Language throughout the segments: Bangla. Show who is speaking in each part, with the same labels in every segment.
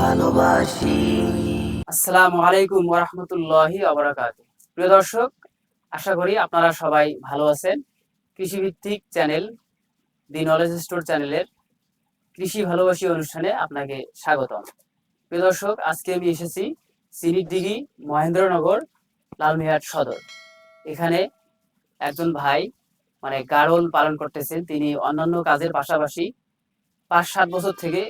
Speaker 1: ভালোবাসি।
Speaker 2: আসসালামু আলাইকুম প্রিয় দর্শক, আশা করি আপনারা সবাই ভালো আছেন। কৃষিভিত্তিক চ্যানেল, দি নলেজ স্টোর চ্যানেলের কৃষি ভালোবাসি অনুষ্ঠানে আপনাকে স্বাগতম। প্রিয় দর্শক, আজকে আমি এসেছি দিঘি মহেন্দ্রনগর লালমিহাট সদর। এখানে একজন ভাই মানে গারল পালন করতেছেন। তিনি অন্যান্য কাজের পাশাপাশি পাঁচ সাত বছর থেকে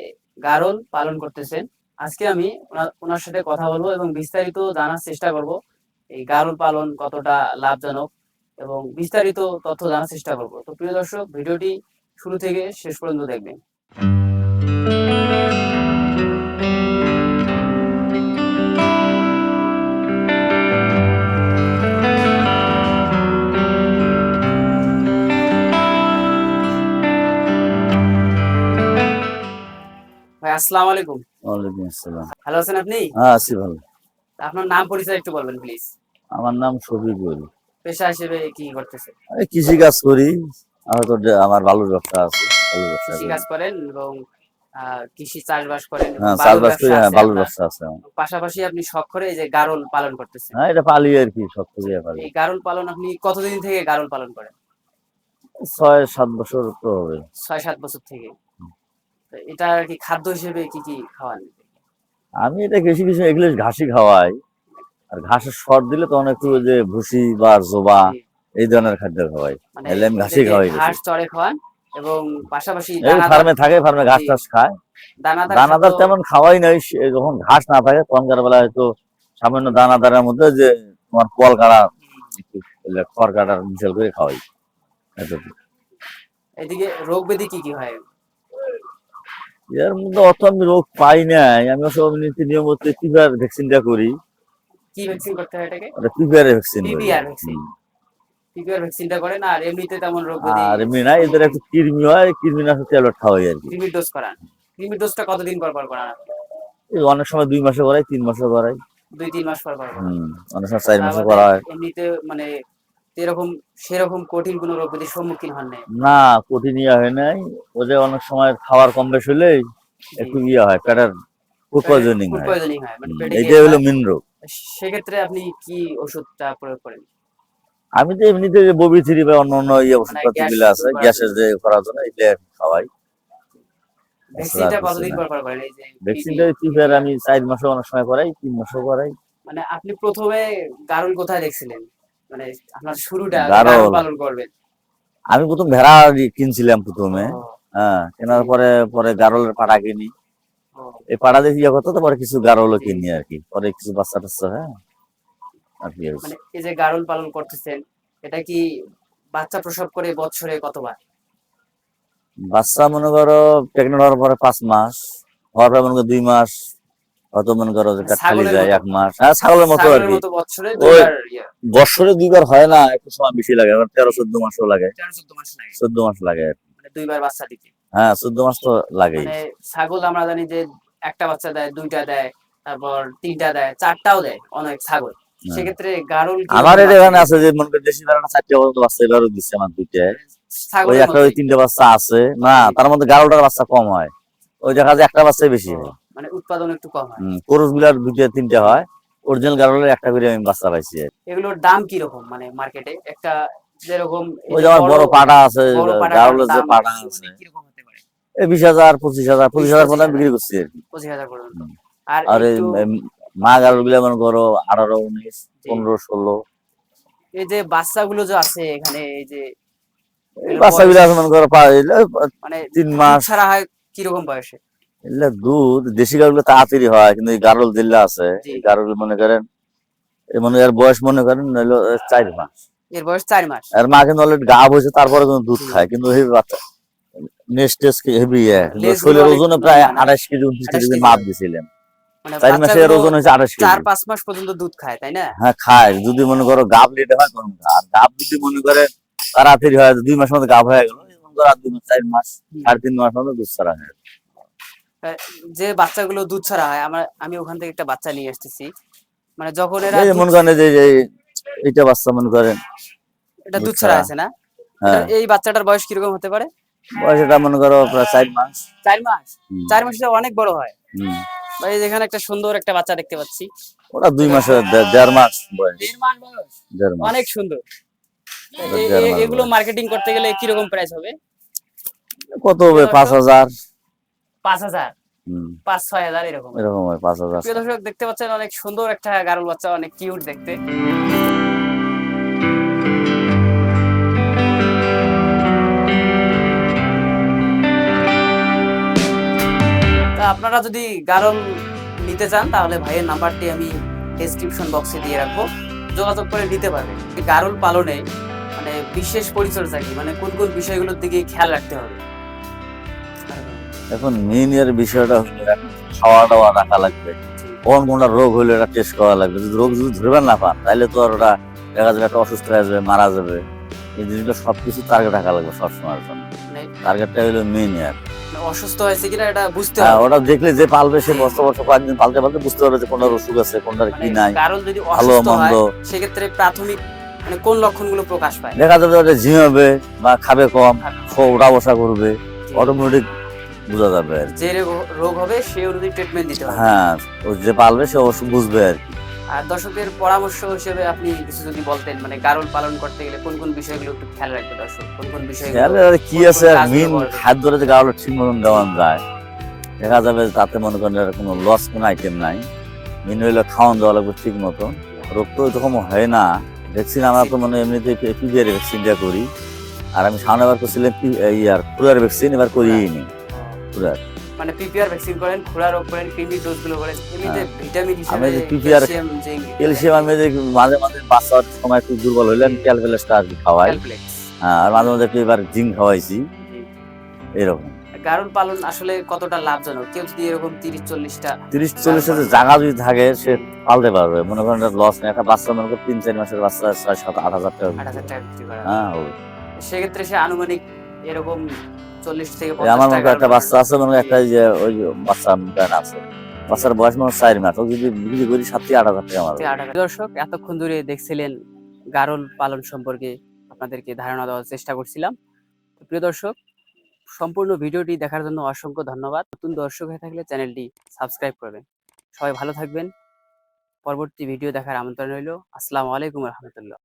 Speaker 2: গারল পালন করতেছেন। আজকে আমি ওনা- ওনার সাথে কথা বলব এবং বিস্তারিত জানার চেষ্টা করব। এই গারল পালন কতটা লাভজনক এবং বিস্তারিত তথ্য জানার চেষ্টা করব। তো প্রিয় দর্শক, ভিডিওটি শুরু থেকে শেষ পর্যন্ত দেখবেন। আসসালামু আলাইকুম।
Speaker 3: ওয়ালাইকুম আসসালাম।
Speaker 2: ভালো আছেন আপনি?
Speaker 3: হ্যাঁ আছি ভালো।
Speaker 2: আপনার নাম পরিচয় একটু বলবেন প্লিজ
Speaker 3: আমার নাম শফিকুল
Speaker 2: পেশা হিসেবে কি করতেছেন
Speaker 3: আমি কৃষি কাজ করি। আমার তো আমার বালুর ব্যবসা আছে
Speaker 2: কৃষি কাজ করেন এবং কৃষি চাষবাস করেন
Speaker 3: হ্যাঁ চাষবাস করি
Speaker 2: ব্যবসা
Speaker 3: হ্যাঁ
Speaker 2: আছে
Speaker 3: ব্যবসা আছে
Speaker 2: পাশাপাশি আপনি শখ করে এই যে গারল পালন করতেছেন।
Speaker 3: হ্যাঁ এটা পালি আর কি সব থেকে পালি।
Speaker 2: এই গারল পালন আপনি কতদিন থেকে গারল পালন করেন?
Speaker 3: ছয় সাত বছর তো হবে।
Speaker 2: ছয় সাত বছর থেকে। এটা কি খাদ্য হিসেবে কি কি খাওয়ান?
Speaker 3: আমি এটা কিছু কিছু এগুলো ঘাসি খাওয়াই। আর ঘাসের শর্ট দিলে তখন একটু যে ভুসি বা জোবা এই ধরনের খাদ্য খাওয়াই।
Speaker 2: মানে
Speaker 3: আমি ঘাসই খাওয়াই
Speaker 2: ঘাস চড়ে খাওয়ান এবং পাশাপাশি
Speaker 3: ফার্মে থাকে ফার্মে ঘাস টাস খায়।
Speaker 2: দানাদার
Speaker 3: দানাদার তেমন খাওয়াই নাই যখন ঘাস না থাকে তখনকার বেলা হয়তো সামান্য দানাদারের মধ্যে যে তোমার কল কাটা খড় কাটার মিশাল করে খাওয়াই।
Speaker 2: এদিকে রোগ ব্যাধি কি কি হয়?
Speaker 3: এর মধ্যে অত আমি রোগ পাই নাই। আমি সব নীতি নিয়ম নিয়মিত পিপিআর ভ্যাকসিনটা করি।
Speaker 2: কি ভ্যাকসিন করতে হয় এটাকে?
Speaker 3: ওটা পিপিআর ভ্যাকসিন করি।
Speaker 2: PPR vaccine? পিপিআর ভ্যাকসিনটা করেন আর এমনিতে তেমন রোগ।
Speaker 3: আর এমনি না এদের একটু কৃমি হয় কৃমিনাশক ট্যাবলেট খাওয়াই আর কি।
Speaker 2: ক্রিমির ডোজ করান। ক্রিমির ডোজটা কতদিন পর পর করান?
Speaker 3: অনেক সময় দুই মাসে করাই তিন মাসে করাই।
Speaker 2: দুই তিন মাস পর পর
Speaker 3: অনেক সময় চার মাসে করা হয়।
Speaker 2: এমনিতে মানে এরকম সেরকম কঠিন কোনো রোগ ব্যাধির সম্মুখীন হন নাই?
Speaker 3: না কঠিন ইয়ে হয় নাই। ওদের অনেক সময় খাবার কম বেশ হলেই একটু ইয়ে হয় পেটের ফুড পয়জনিং হয়।
Speaker 2: মানে গিয়ে
Speaker 3: হলো। মেন রোগ।
Speaker 2: সেক্ষেত্রে আপনি কি ওষুধটা প্রয়োগ করেন?
Speaker 3: আমি তো এমনিতে যে ববি থ্রি বা অন্য অন্য ইয়ে ওষুধপাতি গ্যাসগুলো আছে গ্যাসের যে করার জন্য এটা খাওয়াই।
Speaker 2: ভ্যাকসিনটা
Speaker 3: আর কিছু
Speaker 2: কতদিন
Speaker 3: না।
Speaker 2: পর পর করেন? এই যে
Speaker 3: ভ্যাকসিনটা
Speaker 2: PPR?
Speaker 3: পিপিআর আমি চার মাসে অনেক সময় করাই তিন মাসেও করাই।
Speaker 2: মানে আপনি প্রথমে কারণ কোথায় দেখছিলেন? মানে আপনার শুরুটা। পালন করবেন?
Speaker 3: আমি প্রথম ভেড়া কিনছিলাম প্রথমে হ্যাঁ কেনার পরে পরে গারলের পাড়া কিনি। এই পাড়া দিয়ে ইয়ে করতো তো পরে কিছু গারলও কিনি আর কি। পরে কিছু বাচ্চা টাচ্চা হ্যাঁ। আর কি
Speaker 2: মানে এই যে গারুল পালন করতেছেন এটা কি বাচ্চা প্রসব করে বছরে কতবার?
Speaker 3: বাচ্চা মনে করো প্রেগনেন্ট হওয়ার পরে পাঁচ মাস হওয়ার পরে মনে করো দুই মাস হয়তো মনে করো খালি যায় এক মাস। হ্যাঁ ছাগলের মতো আর কি।
Speaker 2: বছরে
Speaker 3: ওই-
Speaker 2: দুইবার
Speaker 3: বছরে দুইবার হয় না একটু সময় বেশি লাগে আবার তেরো চোদ্দ মাসও লাগে।
Speaker 2: চোদ্দ মাস লাগে। মানে দুইবার বাচ্চা দিতে।
Speaker 3: হ্যাঁ চোদ্দ মাস তো লাগেই।
Speaker 2: মানে ছাগল আমরা জানি যে একটা বাচ্চা দেয় দুইটা দেয় তারপর তিনটা দেয় চারটাও দেয় অনেক ছাগল।
Speaker 3: হ্যাঁ।
Speaker 2: সেক্ষেত্রে গারুল
Speaker 3: আমার এখানে আছে যে মনে করি দেশি চারটে পর্যন্ত বাচ্চা এবারও দিচ্ছে আমার দুইটা। ওই একটা ওই। তিনটে বাচ্চা আছে। না তার মধ্যে গারোটার বাচ্চা কম হয়। ওই দেখা যায় একটা বাচ্চাই বেশি হয়।
Speaker 2: মানে উৎপাদন একটু কম হয়।
Speaker 3: কোরসগুলার দুইটা তিনটে হয়। অরিজিনাল গারোলের একটা করে আমি বাচ্চা পাইছি।
Speaker 2: এগুলোর দাম কি রকম মানে মার্কেটে একটা যেরকম
Speaker 3: ওই
Speaker 2: যে
Speaker 3: বড় পাটা আছে যে পাটা আছে।
Speaker 2: হতে পারে?
Speaker 3: এই পর্যন্ত বিক্রি করছি। আর কি
Speaker 2: পঁচিশ হাজার পর্যন্ত। আর
Speaker 3: মা গারোলগুলা মনে করো আঠারো উনিশ
Speaker 2: জি।
Speaker 3: পনেরো ষোলো।
Speaker 2: এই যে বাচ্চাগুলো যে আছে এখানে এই যে
Speaker 3: এই বাচ্চা গুলা
Speaker 2: বয়স-
Speaker 3: মনে করো
Speaker 2: মানে
Speaker 3: তিন মাস।
Speaker 2: ছাড়া হয় কীরকম বয়সে?
Speaker 3: এগুলা দুধ দেশি গাড়গুলো তাড়াতাড়ি হয় কিন্তু এই গারল দিল্লা আছে। এই গারল মনে করেন মনে এর বয়স মনে করেন চার মাস।
Speaker 2: এর বয়স চার মাস।
Speaker 3: আর মা কিন্তু অলরেডি হয়েছে তারপরে কিন্তু দুধ খায় কিন্তু হেভি বাচ্চা নেক্সট হেভি শরীরের
Speaker 2: অনেক
Speaker 3: প্রায়
Speaker 2: মানে
Speaker 3: আঠাশ কেজি উনত্রিশ কেজি মাপ
Speaker 2: মানে
Speaker 3: চার মাসের ওজন হয়েছে আঠাশ
Speaker 2: চার পাঁচ মাস পর্যন্ত দুধ খায় তাই না?
Speaker 3: হ্যাঁ খায়। যদি মনে করো গাব লিটে হয় তখন আর গাব যদি মনে করে তাড়াতাড়ি হয় দুই মাস মধ্যে গাব হয়ে গেল আর দুই মাস চার মাস সাড়ে তিন মাস মধ্যে দুধ ছাড়া হয়।
Speaker 2: যে বাচ্চাগুলো দুধ ছাড়া হয় আমার আমি ওখান থেকে একটা বাচ্চা নিয়ে আসতেছি মানে যখন এরা
Speaker 3: মনে করেন যে এই এইটা বাচ্চা মনে করেন।
Speaker 2: এটা দুধ ছাড়া
Speaker 3: ছাড়া।
Speaker 2: আছে না?
Speaker 3: হ্যাঁ।
Speaker 2: এই বাচ্চাটার বয়স কীরকম হতে পারে?
Speaker 3: বয়স এটা মনে করো প্রায় চার মাস।
Speaker 2: চার মাস। চার মাসে অনেক বড় হয়। ভাই যেখানে একটা সুন্দর একটা বাচ্চা দেখতে পাচ্ছি।
Speaker 3: ওটা দুই মাসের দেড় মাস বয়স।
Speaker 2: দেড় মাস বয়স? অনেক সুন্দর। এগুলো মার্কেটিং করতে গেলে কীরকম প্রাইস হবে?
Speaker 3: কত হবে? পাঁচ হাজার।
Speaker 2: পাঁচ হাজার পাঁচ ছয় হাজার এরকম।
Speaker 3: এরকম হয় পাঁচ হাজার।
Speaker 2: প্রিয় দর্শক দেখতে পাচ্ছেন অনেক সুন্দর একটা গারল বাচ্চা অনেক কিউট দেখতে। আপনারা যদি গারল নিতে চান তাহলে ভাইয়ের নাম্বারটি আমি ডেসক্রিপশন বক্সে দিয়ে রাখব। যোগাযোগ করে নিতে পারবেন। গারল পালনে মানে বিশেষ পরিচর্যা কি? মানে কোন কোন বিষয়গুলোর দিকে খেয়াল রাখতে হবে?
Speaker 3: এখন মেন এর বিষয়টা হলো খাওয়া দাওয়া রাখা লাগবে। কোন কোনটা রোগ হলে এটা টেস্ট করা লাগবে। যদি রোগ যদি ধরবেন না পান তাহলে তো আর ওটা দেখা যাবে একটা অসুস্থ হয়ে যাবে মারা যাবে। এই জিনিসটা সবকিছু টার্গেট রাখা লাগবে সবসময়ের জন্য। টার্গেটটা হলো মেন ইয়ার
Speaker 2: অসুস্থ হয়েছে কিনা এটা বুঝতে
Speaker 3: হ্যাঁ
Speaker 2: হবে।
Speaker 3: ওটা দেখলে যে পালবে সে বছর বছর কয়েকদিন পালতে পালতে বুঝতে পারবে যে কোনটার অসুখ আছে কোনটার কি
Speaker 2: মানে
Speaker 3: নাই
Speaker 2: কারণ যদি
Speaker 3: ভালো
Speaker 2: অসুস্থ
Speaker 3: মন্দ।
Speaker 2: হয় সেক্ষেত্রে প্রাথমিক মানে কোন লক্ষণগুলো প্রকাশ পায়?
Speaker 3: দেখা যাবে ওটা ঝিমাবে বা খাবে কম ওটা বসা করবে অটোমেটিক বোঝা যাবে আর
Speaker 2: যে রোগ- হবে সেই অনুযায়ী ট্রিটমেন্ট দিতে হবে
Speaker 3: হ্যাঁ ও যে পালবে সে অবশ্য বুঝবে আর কি।
Speaker 2: আর দর্শকদের পরামর্শ হিসেবে আপনি কিছু যদি বলতেন মানে গারল পালন করতে গেলে কোন কোন বিষয়গুলো একটু খেয়াল রাখবে দর্শক? কোন কোন
Speaker 3: আর কি আছে আর মেন? খাদ্যটা যে গাওয়ালে ঠিক মতন দেওয়া যায়। দেখা যাবে তাতে মনে করেন কোনো লস কোনো আইটেম নাই। মেন হইলে খাওয়ান দেওয়া লাগবে ঠিক মতো রোগ তো এরকম হয় না। ভ্যাকসিন আমরা তো মানে এমনিতে পিপিআর ভ্যাকসিন দেওয়া করি। আর আমি সামনে বার করছিলাম ইয়ার পুরার ভ্যাকসিন এবার করিই নি।
Speaker 2: মানে পিপিআর ভ্যাকসিন করেন খুরা রোগ করেন কৃমি এমনিতে
Speaker 3: হ্যাঁ।
Speaker 2: ভিটামিন হিসেবে
Speaker 3: যে PPR
Speaker 2: ক্যালসিয়াম
Speaker 3: আমি যে মাঝে মাঝে বাচ্চার সময় একটু দুর্বল হইলে আমি আর খাওয়াই। হ্যাঁ আর মাঝে মাঝে এবার জিঙ্ক খাওয়াইছি। এরকম।
Speaker 2: গারল পালন আসলে কতটা লাভজনক? কেউ যদি এরকম তিরিশ চল্লিশটা
Speaker 3: তিরিশ চল্লিশ হাজার জায়গা যদি থাকে সে পালতে পারবে। মনে করেন লস নেই। একটা বাচ্চা মনে করেন তিন চার মাসের বাচ্চা ছয় সাত আট হাজার টাকা
Speaker 2: আট হাজার টাকা বিক্রি করা
Speaker 3: হ্যাঁ
Speaker 2: সেক্ষেত্রে সে আনুমানিক এরকম চল্লিশ থেকে
Speaker 3: আমার মনে একটা বাচ্চা আছে মনে একটা যে ওই বাচ্চা মনে আছে। বাচ্চার বয়স মনে হয় চার মাস। ও যদি বিক্রি করি সাত থেকে আট হাজার টাকা আমার।
Speaker 2: দর্শক এতক্ষণ ধরে দেখছিলেন গারল পালন সম্পর্কে আপনাদেরকে ধারণা দেওয়ার চেষ্টা করছিলাম। প্রিয় দর্শক সম্পূর্ণ ভিডিওটি দেখার জন্য অসংখ্য ধন্যবাদ। নতুন দর্শক হয়ে থাকলে চ্যানেলটি সাবস্ক্রাইব করবেন। সবাই ভালো থাকবেন। পরবর্তী ভিডিও দেখার আমন্ত্রণ রইল। আসসালামু আলাইকুম রহমতুল্লাহ।